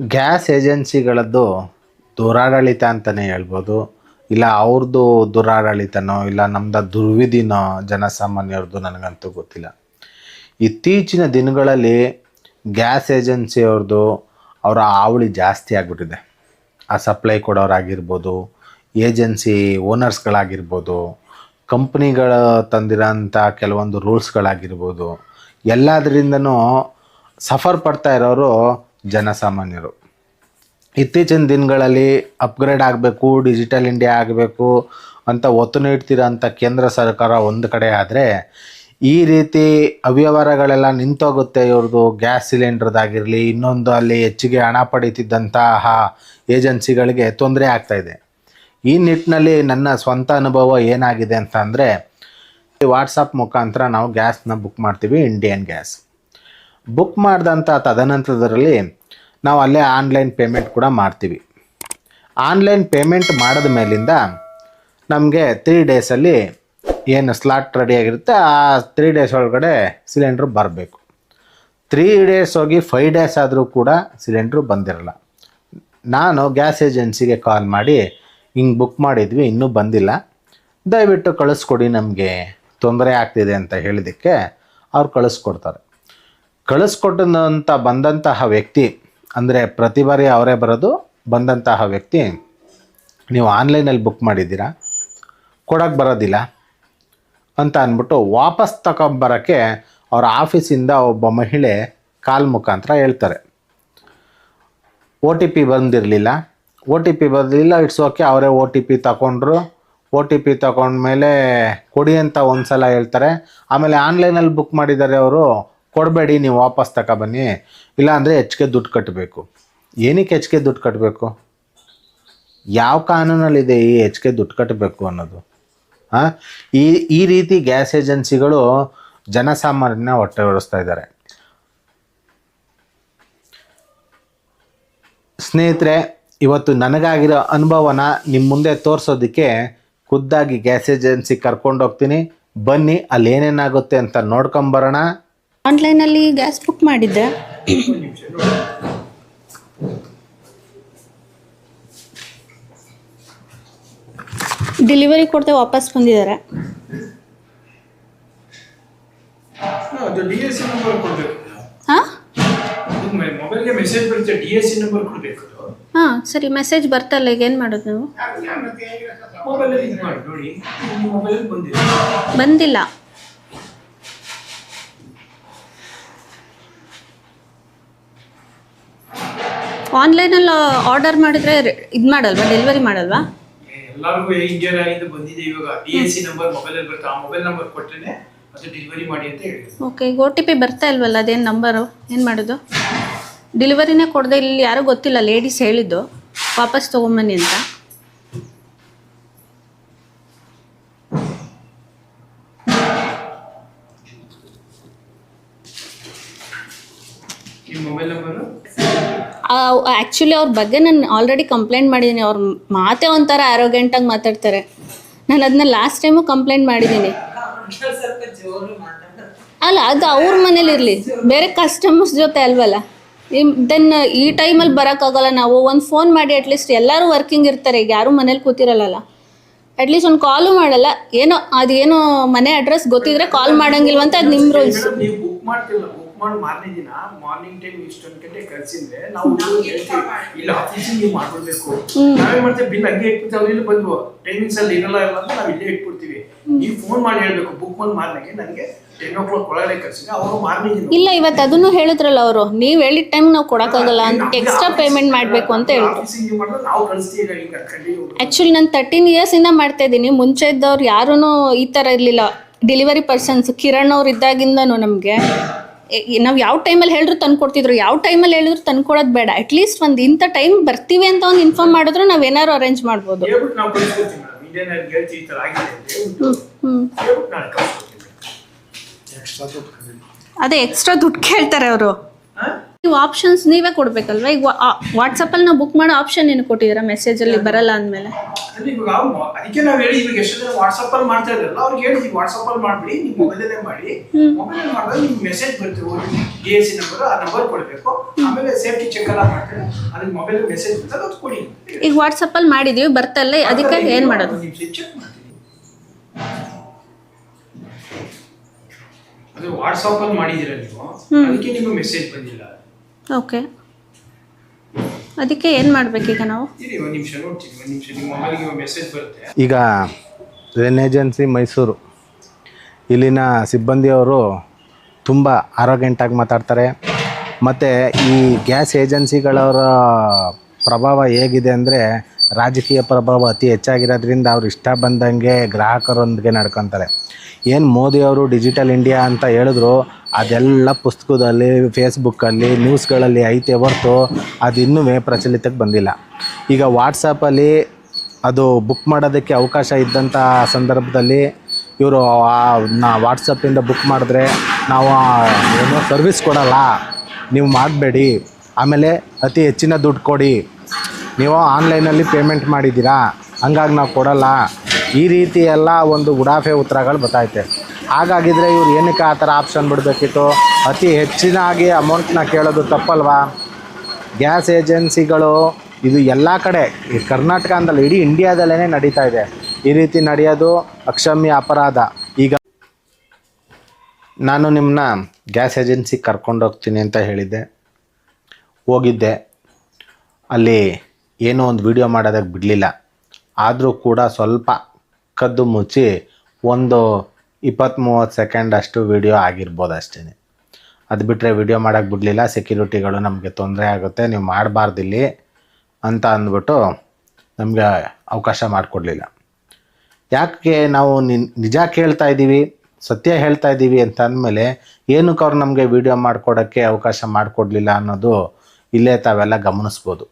Gas ಏಜೆನ್ಸಿಗಳದ್ದು ದುರಾಡಳಿತ ಅಂತಲೇ ಹೇಳ್ಬೋದು. ಇಲ್ಲ ಅವ್ರದ್ದು ದುರಾಡಳಿತನೋ, ಇಲ್ಲ ನಮ್ದು ದುರ್ವಿಧಿನೋ ಜನಸಾಮಾನ್ಯರದ್ದು ನನಗಂತೂ ಗೊತ್ತಿಲ್ಲ. ಇತ್ತೀಚಿನ ದಿನಗಳಲ್ಲಿ ಗ್ಯಾಸ್ ಏಜೆನ್ಸಿಯವ್ರದ್ದು ಅವರ ಹಾವಳಿ ಜಾಸ್ತಿ ಆಗಿಬಿಟ್ಟಿದೆ. ಆ ಸಪ್ಲೈ ಕೊಡೋರಾಗಿರ್ಬೋದು, ಏಜೆನ್ಸಿ ಓನರ್ಸ್ಗಳಾಗಿರ್ಬೋದು, ಕಂಪ್ನಿಗಳ ತಂದಿರೋಂಥ ಕೆಲವೊಂದು ರೂಲ್ಸ್ಗಳಾಗಿರ್ಬೋದು, ಎಲ್ಲದರಿಂದನೂ ಸಫರ್ ಪಡ್ತಾ ಇರೋರು ಜನಸಾಮಾನ್ಯರು. ಇತ್ತೀಚಿನ ದಿನಗಳಲ್ಲಿ ಅಪ್ಗ್ರೇಡ್ ಆಗಬೇಕು ಡಿಜಿಟಲ್ ಇಂಡಿಯಾ ಆಗಬೇಕು ಅಂತ ಒತ್ತು ನೀಡ್ತಿರೋಂಥ ಕೇಂದ್ರ ಸರ್ಕಾರ ಒಂದು ಕಡೆ ಆದರೆ ಈ ರೀತಿ ಅವ್ಯವಹಾರಗಳೆಲ್ಲ ನಿಂತೋಗುತ್ತೆ. ಇವ್ರದ್ದು ಗ್ಯಾಸ್ ಸಿಲಿಂಡ್ರದಾಗಿರಲಿ, ಇನ್ನೊಂದು ಅಲ್ಲಿ ಹೆಚ್ಚಿಗೆ ಹಣ ಪಡೀತಿದ್ದಂತಹ ಏಜೆನ್ಸಿಗಳಿಗೆ ತೊಂದರೆ ಆಗ್ತಾಯಿದೆ ಈ ನಿಟ್ಟಿನಲ್ಲಿ ನನ್ನ ಸ್ವಂತ ಅನುಭವ ಏನಾಗಿದೆ ಅಂತ ಅಂದರೆ ವಾಟ್ಸಪ್ ಮುಖಾಂತರ ನಾವು ಗ್ಯಾಸ್ನ ಬುಕ್ ಮಾಡ್ತೀವಿ ಇಂಡಿಯನ್ ಗ್ಯಾಸ್ ಬುಕ್ ಮಾಡಿದಂಥ ತದನಂತರದಲ್ಲಿ ನಾವು ಅಲ್ಲೇ ಆನ್ಲೈನ್ ಪೇಮೆಂಟ್ ಕೂಡ ಮಾಡ್ತೀವಿ. ಆನ್ಲೈನ್ ಪೇಮೆಂಟ್ ಮಾಡಿದ ಮೇಲಿಂದ ನಮಗೆ ತ್ರೀ ಡೇಸಲ್ಲಿ ಏನು ಸ್ಲಾಟ್ ರೆಡಿಯಾಗಿರುತ್ತೆ ಆ ತ್ರೀ ಡೇಸ್ ಒಳಗಡೆ ಸಿಲಿಂಡ್ರ್ ಬರಬೇಕು. ತ್ರೀ ಡೇಸ್ ಹೋಗಿ ಫೈವ್ ಡೇಸ್ ಆದರೂ ಕೂಡ ಸಿಲಿಂಡ್ರು ಬಂದಿರಲ್ಲ. ನಾನು ಗ್ಯಾಸ್ ಏಜೆನ್ಸಿಗೆ ಕಾಲ್ ಮಾಡಿ, ಹಿಂಗೆ ಬುಕ್ ಮಾಡಿದ್ವಿ, ಇನ್ನೂ ಬಂದಿಲ್ಲ. ದಯವಿಟ್ಟು ಕಳಿಸ್ಕೊಡಿ ನಮಗೆ, ತೊಂದರೆ ಆಗ್ತಿದೆ ಅಂತ ಹೇಳಿದ್ದಕ್ಕೆ ಅವ್ರು ಕಳಿಸ್ಕೊಡ್ತಾರೆ. ಕಳಿಸ್ಕೊಟ್ಟಂತ ಬಂದಂತಹ ವ್ಯಕ್ತಿ, ಅಂದರೆ ಪ್ರತಿ ಬಾರಿ ಅವರೇ ಬರೋದು ಬಂದಂತಹ ವ್ಯಕ್ತಿ, ನೀವು ಆನ್ಲೈನಲ್ಲಿ ಬುಕ್ ಮಾಡಿದ್ದೀರಾ? ಕೊಡೋಕ್ಕೆ ಬರೋದಿಲ್ಲ ಅಂತ ಅಂದ್ಬಿಟ್ಟು ವಾಪಸ್ ತಗೊಂಬರೋಕ್ಕೆ ಅವರ ಆಫೀಸಿಂದ ಒಬ್ಬ ಮಹಿಳೆ ಕಾಲ್ ಮುಖಾಂತರ ಹೇಳ್ತಾರೆ. ಒ ಟಿ ಪಿ ಬಂದಿರಲಿಲ್ಲ. ಒ ಟಿ ಪಿ ಬರಲಿಲ್ಲ ಇಟ್ಸ್ ಓಕೆ, ಅವರೇ ಒ ಟಿ ಪಿ ತಗೊಂಡ್ರು. ಒ ಟಿ ಪಿ ತಗೊಂಡ್ಮೇಲೆ ಕೊಡಿ ಅಂತ ಒಂದು ಸಲ ಹೇಳ್ತಾರೆ. ಆಮೇಲೆ ಆನ್ಲೈನಲ್ಲಿ ಬುಕ್ ಮಾಡಿದ್ದಾರೆ ಅವರು ಕೊಡಬೇಡಿ, ನೀವು ವಾಪಸ್ ತಗೊಬನ್ನಿ ಇಲ್ಲಾಂದರೆ ಹೆಚ್ಚಿಗೆ ದುಡ್ಡು ಕಟ್ಟಬೇಕು ಏನಕ್ಕೆ ಹೆಚ್ಚಿಗೆ ದುಡ್ಡು ಕಟ್ಟಬೇಕು ಯಾವ ಕಾನೂನಲ್ಲಿದೆ ಈ ಹೆಚ್ಚಿಗೆ ದುಡ್ಡು ಕಟ್ಟಬೇಕು ಅನ್ನೋದು? ಹಾಂ ಈ ಈ ರೀತಿ ಗ್ಯಾಸ್ ಏಜೆನ್ಸಿಗಳು ಜನಸಾಮಾನ್ಯನ ಹೊಟ್ಟೆ ಇದ್ದಾರೆ. ಸ್ನೇಹಿತರೆ, ಇವತ್ತು ನನಗಾಗಿರೋ ಅನುಭವನ ನಿಮ್ಮ ಮುಂದೆ ತೋರಿಸೋದಕ್ಕೆ ಖುದ್ದಾಗಿ ಗ್ಯಾಸ್ ಏಜೆನ್ಸಿ ಕರ್ಕೊಂಡೋಗ್ತೀನಿ. ಬನ್ನಿ ಅಲ್ಲಿ ಏನೇನಾಗುತ್ತೆ ಅಂತ ನೋಡ್ಕೊಂಬರೋಣ. ಆನ್ಲೈನಲ್ಲಿ ಗ್ಯಾಸ್ ಬುಕ್ ಮಾಡಿದ್ದೆ ಡೆಲಿವರಿ ಕೊಡ್ತೇವೆ ವಾಪಸ್ ಬಂದಿದ್ದಾರೆ. ಹಾಂ ಸರಿ ಮೆಸೇಜ್ ಬರ್ತಲ್ಲ ಈಗ ಏನು ಮಾಡೋದು ನೀವು? ಬಂದಿಲ್ಲ. ಆನ್ಲೈನಲ್ಲಿ ಆರ್ಡರ್ ಮಾಡಿದರೆ ಇದು ಮಾಡಲ್ವಾ? ಡೆಲಿವರಿ ಮಾಡಲ್ವಾ? ಎಲ್ಲರಿಗೂ ಇಂಡಿಯನ್ ಆಗಿದ್ದು ಬಂದಿದೆ ಇವಾಗ. ಡಿ ಎಸ್ ಸಿ ನಂಬರ್ ಮೊಬೈಲಲ್ಲಿ ಬರುತ್ತೆ. ಆ ಮೊಬೈಲ್ ನಂಬರ್ ಕೊಟ್ಟರೆ ಅದು ಡೆಲಿವರಿ ಮಾಡಿ ಅಂತ ಹೇಳಿದ್ರು. ಓಕೆ ಈಗ ಒ ಟಿ ಪಿ ಬರ್ತಾ ಇಲ್ವಲ್ಲ? ಅದೇನು ನಂಬರು ಏನು ಮಾಡೋದು? ಡೆಲಿವರಿನೇ ಕೊಡದೆ ಇಲ್ಲಿ ಯಾರೂ ಗೊತ್ತಿಲ್ಲ ಲೇಡೀಸ್ ಹೇಳಿದ್ದು. ವಾಪಸ್ ತೊಗೊಂಬನ್ನಿ ಅಂತ. ಆ್ಯಕ್ಚುಲಿ ಅವ್ರ ಬಗ್ಗೆ ನಾನು ಆಲ್ರೆಡಿ ಕಂಪ್ಲೇಂಟ್ ಮಾಡಿದ್ದೀನಿ ಅವ್ರ ಮಾತೇ ಒಂಥರ ಆರೋಗ್ಯಂಟಾಗಿ ಮಾತಾಡ್ತಾರೆ. ನಾನು ಅದನ್ನ ಲಾಸ್ಟ್ ಟೈಮು ಕಂಪ್ಲೇಂಟ್ ಮಾಡಿದ್ದೀನಿ ಅಲ್ಲ, ಅದು ಅವ್ರ ಮನೇಲಿ ಇರಲಿ. ಬೇರೆ ಕಸ್ಟಮರ್ಸ್ ಜೊತೆ ಅಲ್ವಲ್ಲ? ದೆನ್ ಈ ಟೈಮಲ್ಲಿ ಬರೋಕ್ಕಾಗಲ್ಲ ನಾವು. ಒಂದು ಫೋನ್ ಮಾಡಿ ಅಟ್ಲೀಸ್ಟ್ ಎಲ್ಲರೂ ವರ್ಕಿಂಗ್ ಇರ್ತಾರೆ. ಈಗ ಯಾರೂ ಮನೇಲಿ ಕೂತಿರಲ್ಲ ಅಟ್ಲೀಸ್ಟ್ ಒಂದು ಕಾಲು ಮಾಡಲ್ಲ. ಏನೋ, ಅದೇನೋ ಮನೆ ಅಡ್ರೆಸ್ ಗೊತ್ತಿದ್ರೆ ಕಾಲ್ ಮಾಡಂಗಿಲ್ವಂತ ಅದು ನಿಮ್ಮ ರೂಲ್ಸ್ ಮಾಡಿ ಮಾರನೇ ದಿನ ಮಾರ್ನಿಂಗ್ ಟೈಮ್ ಇಷ್ಟೊಂದು ಗಂಟೆ ಕಳ್ಸಿದ್ರೆ ನಾವು ಇಲ್ಲ ಆಫೀಸಿಗೆ ನೀವು ಮಾಡ್ಕೊಳ್ಬೇಕು. ನಾವೇ ಮಾಡ್ತೇವೆ ಬಿಲ್ ಹಂಗೆ ಇಟ್ಬಿಡ್ತೀವಿ ಅವ್ರು ಇಲ್ಲಿ ಬಂದ್ವು ಟೈಮಿಂಗ್ಸ್ ಅಲ್ಲಿ ಇರಲ್ಲ ಇಲ್ಲ ಅಂತ ನಾವು ಇಲ್ಲೇ ಇಟ್ಬಿಡ್ತೀವಿ. ನೀವು ಫೋನ್ ಮಾಡಿ ಹೇಳ್ಬೇಕು ಬುಕ್ ಮಾಡಿ ಮಾರ್ನೆಗೆ ನನಗೆ ಟೆನ್ ಓ ಕ್ಲಾಕ್ ಒಳಗಡೆ ಕಳ್ಸಿದ್ರೆ ಅವರು ಮಾರ್ನಿಂಗ್ ದಿನ ಇಲ್ಲ ಇವತ್ತು ಅದನ್ನು ಹೇಳಿದ್ರಲ್ಲ ಅವರು ನೀವು ಹೇಳಿದ ಟೈಮ್ ನಾವು ಕೊಡೋಕ್ಕಾಗಲ್ಲ ಅಂತ ಎಕ್ಸ್ಟ್ರಾ ಪೇಮೆಂಟ್ ಮಾಡಬೇಕು ಅಂತ ಹೇಳಿದ್ರು. ಆಫೀಸಿಗೆ ನೀವು ಮಾಡಿದ್ರೆ ನಾವು ಕಳಿಸ್ತೀವಿ ಈಗ ಕಂಟಿನ್ಯೂ ಆ್ಯಕ್ಚುಲಿ ನಾನು ತರ್ಟೀನ್ ಇಯರ್ಸಿಂದ ಮಾಡ್ತಾ ಇದ್ದೀನಿ. ಮುಂಚೆ ಇದ್ದವ್ರು ಯಾರೂ ಈ ಥರ ಇರಲಿಲ್ಲ. ಡೆಲಿವರಿ ಪರ್ಸನ್ಸ್ ಕಿರಣ್ ಅವ್ರು ಇದ್ದಾಗಿಂದನು ನಮಗೆ. ನಾವು ಯಾವ ಟೈಮಲ್ಲಿ ಹೇಳಿದ್ರು ತಂದು ಕೊಡ್ತಿದ್ರು ಯಾವ ಟೈಮಲ್ಲಿ ಹೇಳಿದ್ರು ತಂದು ಕೊಡೋದು ಬೇಡ. ಅಟ್ಲೀಸ್ಟ್ ಒಂದು ಇಂಥ ಟೈಮ್ ಬರ್ತೀವಿ ಅಂತ ಒಂದು ಇನ್ಫಾರ್ಮ್ ಮಾಡಿದ್ರು ನಾವು ಏನಾದ್ರು ಅರೇಂಜ್ ಮಾಡ್ಬೋದು. ಅದೇ ಎಕ್ಸ್ಟ್ರಾ ದುಡ್ಡು ಕೇಳ್ತಾರೆ ಅವರು? ನೀವು ಆಪ್ಷನ್ಸ್ ನೀವೇ ಕೊಡ್ಬೇಕಲ್ವಾ? ಈಗ ವಾಟ್ಸಪ್ಪಲ್ಲಿ ನಾವು ಬುಕ್ ಮಾಡೋ ಆಪ್ಷನ್ ಏನು ಕೊಟ್ಟಿದ್ದೀರಾ ಮೆಸೇಜಲ್ಲಿ ಬರಲ್ಲ ಅಂದ್ಮೇಲೆ? ಇವಾಗ ಅದಕ್ಕೆ ನಾವ್ ಹೇಳಿ ಇವಾಗ ಎಷ್ಟು ಜನ ವಾಟ್ಸಪ್ ಅಲ್ಲಿ ಮಾಡ್ತಾ ಇದ್ರಲ್ಲ ಅವ್ರಿಗೆ ಹೇಳಿ ವಾಟ್ಸಪ್ ಅಲ್ಲಿ ಮಾಡ್ಬಿಡಿ ನೀವು ಮೊಬೈಲಲ್ಲೇ ಮಾಡಿ. ಮೊಬೈಲ್ ಮಾಡಿದ್ರೆ ನಿಮ್ಗೆ ಮೆಸೇಜ್ ಬರ್ತೀವಿ ಎ ಎಸ್ ಸಿ ನಂಬರ್ ಆ ನಂಬರ್ ಕೊಡಬೇಕು. ಆಮೇಲೆ ಸೇಫ್ಟಿ ಚೆಕ್ ಎಲ್ಲ ಮಾಡ್ತಾರೆ ಅದಕ್ಕೆ ಮೊಬೈಲ್ ಮೆಸೇಜ್ ಬರ್ತದೆ ಅದು ಕೊಡಿ ಈಗ ವಾಟ್ಸಪ್ಪಲ್ಲಿ ಮಾಡಿದೀವಿ ಬರ್ತಲ್ಲ ಅದಕ್ಕೆ ಏನು ಮಾಡೋದು? ಚೆಕ್ ಮಾಡ್ತೀನಿ ಅದು ವಾಟ್ಸಪ್ ಅಲ್ಲಿ ಮಾಡಿದಿರ ನೀವು? ಅದಕ್ಕೆ ನಿಮಗೆ ಮೆಸೇಜ್ ಬಂದಿಲ್ಲ. ಓಕೆ ಅದಕ್ಕೆ ಏನು ಈಗ ನಾವು? ಇರಿ ಒಂದು ನಿಮಿಷ ನೋಡ್ತೀನಿ ಒಂದು ನಿಮಿಷ. ನಿಮ್ಮ ಮೊಬೈಲ್ಗೆ ಮೆಸೇಜ್ ಬರುತ್ತೆ. ಈಗ ರೆನ್ ಏಜೆನ್ಸಿ ಮೈಸೂರು. ಇಲ್ಲಿನ ಸಿಬ್ಬಂದಿಯವರು ತುಂಬ ಆರೋಗ್ಯಂಟಾಗಿ ಮಾತಾಡ್ತಾರೆ. ಮತ್ತು ಈ ಗ್ಯಾಸ್ ಏಜೆನ್ಸಿಗಳವರ ಪ್ರಭಾವ ಹೇಗಿದೆ ಅಂದರೆ ರಾಜಕೀಯ ಪ್ರಭಾವ ಅತಿ ಹೆಚ್ಚಾಗಿರೋದ್ರಿಂದ ಅವ್ರು ಇಷ್ಟ ಬಂದಂಗೆ ಗ್ರಾಹಕರೊಂದಿಗೆ ನಡ್ಕೊತಾರೆ. ಏನು ಮೋದಿಯವರು ಡಿಜಿಟಲ್ ಇಂಡಿಯಾ ಅಂತ ಹೇಳಿದ್ರು, ಅದೆಲ್ಲ ಪುಸ್ತಕದಲ್ಲಿ, ಫೇಸ್ಬುಕ್ಕಲ್ಲಿ, ನ್ಯೂಸ್ಗಳಲ್ಲಿ ಐತೆ ಹೊರ್ತು ಅದು ಪ್ರಚಲಿತಕ್ಕೆ ಬಂದಿಲ್ಲ. ಈಗ ವಾಟ್ಸಪ್ಪಲ್ಲಿ ಅದು ಬುಕ್ ಮಾಡೋದಕ್ಕೆ ಅವಕಾಶ ಇದ್ದಂಥ ಸಂದರ್ಭದಲ್ಲಿ ಇವರು ನಾ ವಾಟ್ಸಪ್ಪಿಂದ ಬುಕ್ ಮಾಡಿದ್ರೆ ನಾವು ಏನೋ ಸರ್ವಿಸ್ ಕೊಡಲ್ಲ, ನೀವು ಮಾಡಬೇಡಿ, ಆಮೇಲೆ ಅತಿ ಹೆಚ್ಚಿನ ದುಡ್ಡು ಕೊಡಿ ನೀವು ಆನ್ಲೈನಲ್ಲಿ ಪೇಮೆಂಟ್ ಮಾಡಿದ್ದೀರಾ? ಹಂಗಾಗಿ ನಾವು ಕೊಡಲ್ಲ. ಈ ರೀತಿ ಎಲ್ಲ ಒಂದು ಉಡಾಫೆ ಉತ್ತರಗಳು ಬರ್ತೈತೆ. ಹಾಗಾಗಿದ್ರೆ ಇವ್ರು ಏನಕ್ಕೆ ಆ ಥರ ಆಪ್ಷನ್ ಬಿಡಬೇಕಿತ್ತು? ಅತಿ ಹೆಚ್ಚಿನಾಗಿ ಅಮೌಂಟ್ನ ಕೇಳೋದು ತಪ್ಪಲ್ವಾ? ಗ್ಯಾಸ್ ಏಜೆನ್ಸಿಗಳು, ಇದು ಎಲ್ಲ ಕಡೆ, ಈ ಕರ್ನಾಟಕ ಅಂದಲ್ಲ ಇಡೀ ಇಂಡಿಯಾದಲ್ಲೇ ನಡೀತಾ ಇದೆ. ಈ ರೀತಿ ನಡೆಯೋದು ಅಕ್ಷಮ್ಯ ಅಪರಾಧ. ಈಗ ನಾನು ನಿಮ್ಮನ್ನ ಗ್ಯಾಸ್ ಏಜೆನ್ಸಿಗೆ ಕರ್ಕೊಂಡೋಗ್ತೀನಿ ಅಂತ ಹೇಳಿದ್ದೆ. ಹೋಗಿದ್ದೆ. ಅಲ್ಲಿ ಏನೋ ಒಂದು ವಿಡಿಯೋ ಮಾಡೋದಕ್ಕೆ ಬಿಡಲಿಲ್ಲ. ಆದರೂ ಕೂಡ ಸ್ವಲ್ಪ ಕದ್ದು ಮುಚ್ಚಿ ಒಂದು ಇಪ್ಪತ್ತು ಮೂವತ್ತು ಸೆಕೆಂಡ್ ಅಷ್ಟು ವಿಡಿಯೋ ಆಗಿರ್ಬೋದು ಅಷ್ಟೇ ಅದು ಬಿಟ್ಟರೆ ವಿಡಿಯೋ ಮಾಡೋಕ್ಕೆ ಬಿಡಲಿಲ್ಲ. ಸೆಕ್ಯೂರಿಟಿಗಳು ನಮಗೆ ತೊಂದರೆ ಆಗುತ್ತೆ. ನೀವು ಮಾಡಬಾರ್ದಿಲ್ಲಿ ಅಂತ ಅಂದ್ಬಿಟ್ಟು ನಮಗೆ ಅವಕಾಶ ಮಾಡಿಕೊಡ್ಲಿಲ್ಲ. ಯಾಕೆ ನಾವು ನಿಜ ಕೇಳ್ತಾ ಇದ್ದೀವಿ ಸತ್ಯ ಹೇಳ್ತಾ ಇದ್ದೀವಿ ಅಂತ ಅಂದಮೇಲೆ ಏನಕ್ಕೆ ಅವ್ರು ನಮಗೆ ವಿಡಿಯೋ ಮಾಡಿಕೊಡೋಕ್ಕೆ ಅವಕಾಶ ಮಾಡಿಕೊಡ್ಲಿಲ್ಲ ಅನ್ನೋದು ಇಲ್ಲೇ ತಾವೆಲ್ಲ ಗಮನಿಸ್ಬೋದು.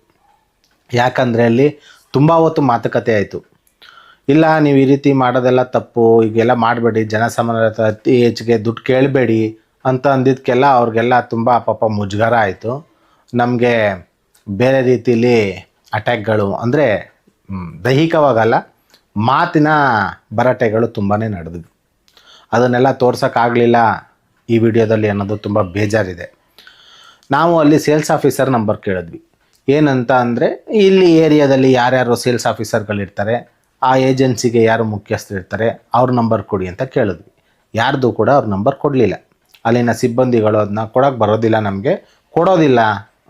ಯಾಕಂದರೆ ಅಲ್ಲಿ ತುಂಬ ಹೊತ್ತು ಮಾತುಕತೆ ಆಯಿತು. ಇಲ್ಲ, ನೀವು ಈ ರೀತಿ ಮಾಡೋದೆಲ್ಲ ತಪ್ಪು ಈಗೆಲ್ಲ ಮಾಡಬೇಡಿ, ಜನಸಾಮಾನ್ಯರ ಹತ್ರ ಅತಿ ಹೆಚ್ಚಿಗೆ ದುಡ್ಡು ಕೇಳಬೇಡಿ ಅಂತ ಅಂದಿದ್ದಕ್ಕೆಲ್ಲ ಅವ್ರಿಗೆಲ್ಲ ತುಂಬ ಪಾಪ ಮುಜುಗರ ಆಯಿತು. ನಮಗೆ ಬೇರೆ ರೀತಿಯಲ್ಲಿ ಅಟ್ಯಾಕ್ಗಳು ಅಂದರೆ ದೈಹಿಕವಾಗಲ್ಲ, ಮಾತಿನ ಭರಾಟೆಗಳು ತುಂಬಾ ನಡೆದಿದ್ವು. ಅದನ್ನೆಲ್ಲ ತೋರ್ಸೋಕ್ಕಾಗಲಿಲ್ಲ ಈ ವಿಡಿಯೋದಲ್ಲಿ ಅನ್ನೋದು ತುಂಬ ಬೇಜಾರಿದೆ. ನಾವು ಅಲ್ಲಿ ಸೇಲ್ಸ್ ಆಫೀಸರ್ ನಂಬರ್ ಕೇಳಿದ್ವಿ. ಏನಂತ ಅಂದರೆ ಇಲ್ಲಿ ಏರಿಯಾದಲ್ಲಿ ಯಾರ್ಯಾರು ಸೇಲ್ಸ್ ಆಫೀಸರ್ಗಳಿರ್ತಾರೆ ಆ ಏಜೆನ್ಸಿಗೆ ಯಾರು ಮುಖ್ಯಸ್ಥರಿರ್ತಾರೆ ಅವ್ರ ನಂಬರ್ ಕೊಡಿ ಅಂತ ಕೇಳಿದ್ವಿ. ಯಾರ್ದು ಕೂಡ ಅವ್ರ ನಂಬರ್ ಕೊಡಲಿಲ್ಲ. ಅಲ್ಲಿನ ಸಿಬ್ಬಂದಿಗಳು ಅದನ್ನ ಕೊಡೋಕೆ ಬರೋದಿಲ್ಲ ನಮಗೆ, ಕೊಡೋದಿಲ್ಲ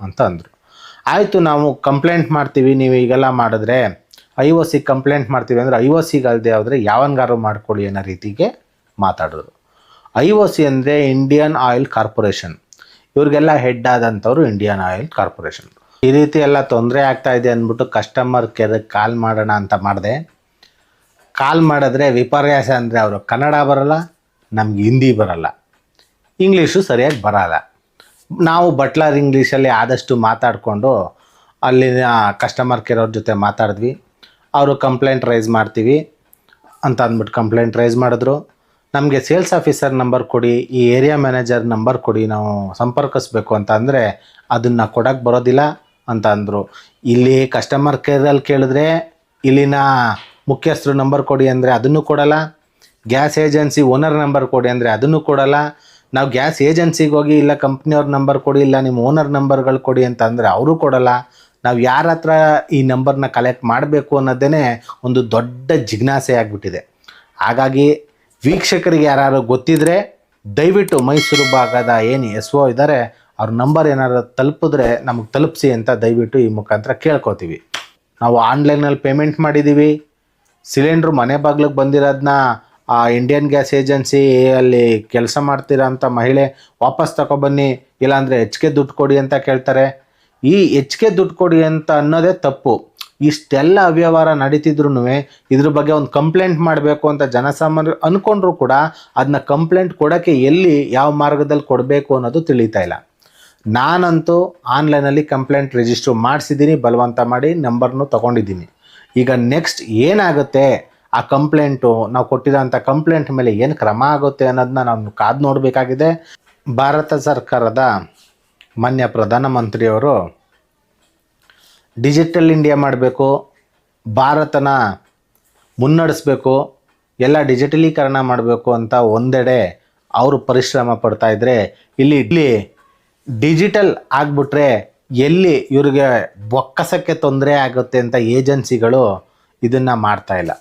ಅಂತ ಅಂದರು. ಆಯಿತು, ನಾವು ಕಂಪ್ಲೇಂಟ್ ಮಾಡ್ತೀವಿ, ನೀವು ಈಗೆಲ್ಲ ಮಾಡಿದ್ರೆ ಐ ಒ ಸಿ ಕಂಪ್ಲೇಂಟ್ ಮಾಡ್ತೀವಿ ಅಂದರೆ ಐ ಒ ಸಿಗೆ ಆದರೆ ಯಾವನ್ಗಾರು ಮಾಡಿಕೊಡಿ ಅನ್ನೋ ರೀತಿಗೆ ಮಾತಾಡಿದ್ರು ಐ ಒ ಸಿ ಅಂದರೆ ಇಂಡಿಯನ್ ಆಯಿಲ್ ಕಾರ್ಪೊರೇಷನ್ ಇವ್ರಿಗೆಲ್ಲ ಹೆಡ್ ಆದಂಥವ್ರು ಇಂಡಿಯನ್ ಆಯಿಲ್ ಕಾರ್ಪೊರೇಷನ್ ಈ ರೀತಿ ಎಲ್ಲ ತೊಂದರೆ ಆಗ್ತಾ ಇದೆ ಅಂದ್ಬಿಟ್ಟು ಕಸ್ಟಮರ್ ಕೇರ್ಗೆ ಕಾಲ್ ಮಾಡೋಣ ಅಂತ ಮಾಡಿದೆ. ಕಾಲ್ ಮಾಡಿದ್ರೆ ವಿಪರ್ಯಾಸ ಅಂದರೆ ಅವರು ಕನ್ನಡ ಬರಲ್ಲ, ನಮ್ಗೆ ಹಿಂದಿ ಬರಲ್ಲ. ಇಂಗ್ಲೀಷು ಸರಿಯಾಗಿ ಬರಲ್ಲ. ನಾವು ಬಟ್ಲರ್ ಇಂಗ್ಲೀಷಲ್ಲಿ ಆದಷ್ಟು ಮಾತಾಡಿಕೊಂಡು ಅಲ್ಲಿನ ಕಸ್ಟಮರ್ ಕೇರ್ ಅವ್ರ ಜೊತೆ ಮಾತಾಡಿದ್ವಿ. ಅವರು ಕಂಪ್ಲೇಂಟ್ ರೈಸ್ ಮಾಡ್ತೀವಿ ಅಂತ ಅಂದ್ಬಿಟ್ಟು ಕಂಪ್ಲೇಂಟ್ ರೈಸ್ ಮಾಡಿದ್ರು. ನಮಗೆ ಸೇಲ್ಸ್ ಆಫೀಸರ್ ನಂಬರ್ ಕೊಡಿ, ಈ ಏರಿಯಾ ಮ್ಯಾನೇಜರ್ ನಂಬರ್ ಕೊಡಿ, ನಾವು ಸಂಪರ್ಕಿಸ್ಬೇಕು ಅಂತ ಅಂದರೆ ಅದನ್ನು ಕೊಡೋಕ್ಕೆ ಬರೋದಿಲ್ಲ. ಅಂತ ಅಂದರು. ಇಲ್ಲಿ ಕಸ್ಟಮರ್ ಕೇರಲ್ಲಿ ಕೇಳಿದ್ರೆ ಇಲ್ಲಿನ ಮುಖ್ಯಸ್ಥರು ನಂಬರ್ ಕೊಡಿ ಅಂದರೆ ಅದನ್ನು ಕೊಡಲ್ಲ. ಗ್ಯಾಸ್ ಏಜೆನ್ಸಿ ಓನರ್ ನಂಬರ್ ಕೊಡಿ ಅಂದರೆ ಅದನ್ನು ಕೊಡಲ್ಲ. ನಾವು ಗ್ಯಾಸ್ ಏಜೆನ್ಸಿಗೆ ಹೋಗಿ ಇಲ್ಲ ಕಂಪ್ನಿಯವ್ರ ನಂಬರ್ ಕೊಡಿ ಇಲ್ಲ ನಿಮ್ಮ ಓನರ್ ನಂಬರ್ಗಳು ಕೊಡಿ ಅಂತ ಅಂದರೆ ಅವರು ಕೊಡಲ್ಲ. ನಾವು ಯಾರ ಹತ್ರ ಈ ನಂಬರ್ನ ಕಲೆಕ್ಟ್ ಮಾಡಬೇಕು ಅನ್ನೋದೇ ಒಂದು ದೊಡ್ಡ ಜಿಜ್ಞಾಸೆ ಆಗಿಬಿಟ್ಟಿದೆ. ಹಾಗಾಗಿ ವೀಕ್ಷಕರಿಗೆ ಯಾರು ಗೊತ್ತಿದ್ರೆ ದಯವಿಟ್ಟು ಮೈಸೂರು ಭಾಗದ ಏನು ಎಸ್ ಒ ಇದ್ದಾರೆ ಅವ್ರ ನಂಬರ್ ಏನಾದ್ರು ತಲುಪಿದ್ರೆ ನಮಗೆ ತಲುಪಿಸಿ ಅಂತ ದಯವಿಟ್ಟು ಈ ಮುಖಾಂತರ ಕೇಳ್ಕೊತೀವಿ. ನಾವು ಆನ್ಲೈನಲ್ಲಿ ಪೇಮೆಂಟ್ ಮಾಡಿದ್ದೀವಿ ಸಿಲಿಂಡ್ರು ಮನೆ ಬಾಗ್ಲಿಗೆ ಬಂದಿರೋದನ್ನ ಆ ಇಂಡಿಯನ್ ಗ್ಯಾಸ್ ಏಜೆನ್ಸಿ ಅಲ್ಲಿ ಕೆಲಸ ಮಾಡ್ತೀರಾ ಅಂತ ಮಹಿಳೆ ವಾಪಸ್ ತಗೊಬನ್ನಿ ಇಲ್ಲಾಂದರೆ ಹೆಚ್ಚಿಗೆ ದುಡ್ಡು ಕೊಡಿ ಅಂತ ಕೇಳ್ತಾರೆ. ಈ ಹೆಚ್ಚಿಗೆ ದುಡ್ಡು ಕೊಡಿ ಅಂತ ಅನ್ನೋದೇ ತಪ್ಪು. ಇಷ್ಟೆಲ್ಲ ಅವ್ಯವಹಾರ ನಡೀತಿದ್ರು ಇದ್ರ ಬಗ್ಗೆ ಒಂದು ಕಂಪ್ಲೇಂಟ್ ಮಾಡಬೇಕು ಅಂತ ಜನಸಾಮಾನ್ಯರು ಅಂದ್ಕೊಂಡ್ರು ಕೂಡ ಅದನ್ನ ಕಂಪ್ಲೇಂಟ್ ಕೊಡೋಕ್ಕೆ ಎಲ್ಲಿ ಯಾವ ಮಾರ್ಗದಲ್ಲಿ ಕೊಡಬೇಕು ಅನ್ನೋದು ತಿಳಿತಾ ಇಲ್ಲ. ನಾನಂತೂ ಆನ್ಲೈನಲ್ಲಿ ಕಂಪ್ಲೇಂಟ್ ರಿಜಿಸ್ಟ್ರ್ ಮಾಡಿಸಿದ್ದೀನಿ, ಬಲವಂತ ಮಾಡಿ ನಂಬರ್ನು ತೊಗೊಂಡಿದ್ದೀನಿ. ಈಗ ನೆಕ್ಸ್ಟ್ ಏನಾಗುತ್ತೆ? ಆ ಕಂಪ್ಲೇಂಟು ನಾವು ಕೊಟ್ಟಿರೋಂಥ ಕಂಪ್ಲೇಂಟ್ ಮೇಲೆ ಏನು ಕ್ರಮ ಆಗುತ್ತೆ ಅನ್ನೋದನ್ನ ನಾವು ಕಾದು ನೋಡಬೇಕಾಗಿದೆ. ಭಾರತ ಸರ್ಕಾರದ ಮಾನ್ಯ ಪ್ರಧಾನಮಂತ್ರಿಯವರು ಡಿಜಿಟಲ್ ಇಂಡಿಯಾ ಮಾಡಬೇಕು, ಭಾರತನ ಮುನ್ನಡೆಸಬೇಕು, ಎಲ್ಲ ಡಿಜಿಟಲೀಕರಣ ಮಾಡಬೇಕು ಅಂತ ಒಂದೆಡೆ ಅವರು ಪರಿಶ್ರಮ ಪಡ್ತಾ ಇದ್ದರೆ ಇಲ್ಲಿ ಇಲ್ಲಿ ಡಿಜಿಟಲ್ ಆಗಿಬಿಟ್ರೆ ಎಲ್ಲಿ ಇವ್ರಿಗೆ ಬೊಕ್ಕಸಕ್ಕೆ ತೊಂದರೆ ಆಗುತ್ತೆ ಅಂತ ಏಜೆನ್ಸಿಗಳು ಇದನ್ನು ಮಾಡ್ತಾ ಇಲ್ಲ.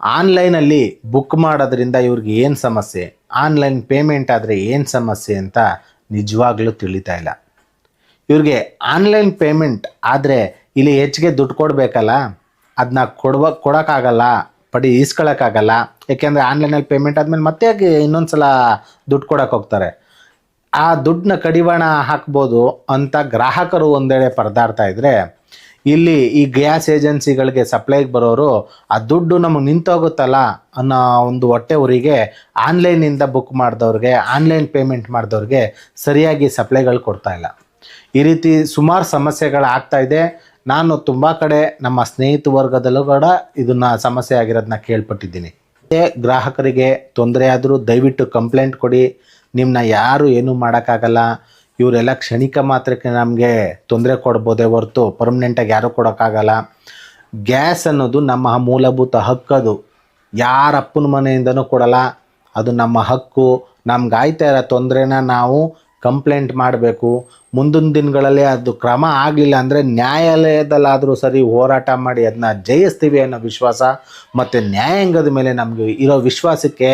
ಆನ್ಲೈನಲ್ಲಿ ಬುಕ್ ಮಾಡೋದ್ರಿಂದ ಇವ್ರಿಗೆ ಏನು ಸಮಸ್ಯೆ? ಆನ್ಲೈನ್ ಪೇಮೆಂಟ್ ಆದರೆ ಏನು ಸಮಸ್ಯೆ ಅಂತ ನಿಜವಾಗ್ಲೂ ತಿಳಿತಾ ಇಲ್ಲ. ಇವ್ರಿಗೆ ಆನ್ಲೈನ್ ಪೇಮೆಂಟ್ ಆದರೆ ಇಲ್ಲಿ ಹೆಚ್ಚಿಗೆ ದುಡ್ಡು ಕೊಡಬೇಕಲ್ಲ? ಅದನ್ನ ಕೊಡುವ, ಕೊಡೋಕ್ಕಾಗಲ್ಲ, ಪಡಿ ಈಸ್ಕೊಳ್ಳೋಕ್ಕಾಗಲ್ಲ ಯಾಕೆಂದರೆ ಆನ್ಲೈನಲ್ಲಿ ಪೇಮೆಂಟ್ ಆದಮೇಲೆ ಮತ್ತೆ ಇನ್ನೊಂದು ಸಲ ದುಡ್ಡು ಕೊಡೋಕೆ ಹೋಗ್ತಾರೆ? ಆ ದುಡ್ಡನ್ನ ಕಡಿವಾಣ ಹಾಕ್ಬೋದು ಅಂತ ಗ್ರಾಹಕರು ಒಂದೆಡೆ ಪರದಾಡ್ತಾ ಇದ್ದರೆ ಇಲ್ಲಿ ಈ ಗ್ಯಾಸ್ ಏಜೆನ್ಸಿಗಳಿಗೆ ಸಪ್ಲೈಗೆ ಬರೋರು, ಆ ದುಡ್ಡು ನಮಗೆ ನಿಂತೋಗುತ್ತಲ್ಲ ಅನ್ನೋ ಒಂದು ಹೊಟ್ಟೆ ಊರಿಗೆ ಆನ್ಲೈನಿಂದ ಬುಕ್ ಮಾಡಿದವ್ರಿಗೆ, ಆನ್ಲೈನ್ ಪೇಮೆಂಟ್ ಮಾಡಿದವ್ರಿಗೆ ಸರಿಯಾಗಿ ಸಪ್ಲೈಗಳು ಕೊಡ್ತಾ ಇಲ್ಲ. ಈ ರೀತಿ ಸುಮಾರು ಸಮಸ್ಯೆಗಳು ಆಗ್ತಾ ಇದೆ. ನಾನು ತುಂಬ ಕಡೆ ನಮ್ಮ ಸ್ನೇಹಿತ ವರ್ಗದಲ್ಲೂ ಕೂಡ ಇದನ್ನು ಸಮಸ್ಯೆ ಆಗಿರೋದನ್ನ ಕೇಳ್ಪಟ್ಟಿದ್ದೀನಿ. ಗ್ರಾಹಕರಿಗೆ ತೊಂದರೆ ಆದರೂ ದಯವಿಟ್ಟು ಕಂಪ್ಲೇಂಟ್ ಕೊಡಿ. ನಿಮ್ಮನ್ನ ಯಾರು ಏನೂ ಮಾಡೋಕ್ಕಾಗಲ್ಲ, ಇವರೆಲ್ಲ ಕ್ಷಣಿಕ ಮಾತ್ರಕ್ಕೆ ನಮಗೆ ತೊಂದರೆ ಕೊಡ್ಬೋದೇ ಹೊರತು ಪರ್ಮನೆಂಟಾಗಿ ಯಾರೂ ಕೊಡೋಕ್ಕಾಗಲ್ಲ. ಗ್ಯಾಸ್ ಅನ್ನೋದು ನಮ್ಮ ಮೂಲಭೂತ ಹಕ್ಕದು ಯಾರ ಅಪ್ಪನ ಮನೆಯಿಂದನೂ ಕೊಡಲ್ಲ, ಅದು ನಮ್ಮ ಹಕ್ಕು. ನಮ್ಗೆ ಆಯ್ತಾ ಇರೋ ತೊಂದರೆನ ನಾವು ಕಂಪ್ಲೇಂಟ್ ಮಾಡಬೇಕು. ಮುಂದಿನ ದಿನಗಳಲ್ಲಿ ಅದು ಕ್ರಮ ಆಗಲಿಲ್ಲ ಅಂದರೆ ನ್ಯಾಯಾಲಯದಲ್ಲಾದರೂ ಸರಿ ಹೋರಾಟ ಮಾಡಿ ಅದನ್ನ ಜಯಿಸ್ತೀವಿ ಅನ್ನೋ ವಿಶ್ವಾಸ, ಮತ್ತು ನ್ಯಾಯಾಂಗದ ಮೇಲೆ ನಮಗೆ ಇರೋ ವಿಶ್ವಾಸಕ್ಕೆ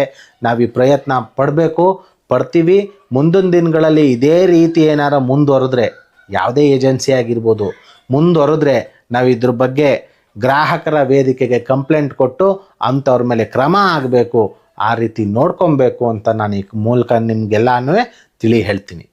ನಾವು ಈ ಪ್ರಯತ್ನ ಪಡಬೇಕು. ಪಡ್ತೀವಿ. ಮುಂದಿನ ದಿನಗಳಲ್ಲಿ ಇದೇ ರೀತಿ ಏನಾರ ಮುಂದುವರೆದ್ರೆ ಯಾವುದೇ ಏಜೆನ್ಸಿ ಆಗಿರ್ಬೋದು, ಮುಂದುವರೆದ್ರೆ ನಾವು ಇದ್ರ ಬಗ್ಗೆ ಗ್ರಾಹಕರ ವೇದಿಕೆಗೆ ಕಂಪ್ಲೇಂಟ್ ಕೊಟ್ಟು ಅಂಥವ್ರ ಮೇಲೆ ಕ್ರಮ ಆಗಬೇಕು, ಆ ರೀತಿ ನೋಡ್ಕೊಬೇಕು ಅಂತ ನಾನು ಈ ಮೂಲಕ ನಿಮಗೆಲ್ಲನೂ ತಿಳಿ ಹೇಳ್ತೀನಿ.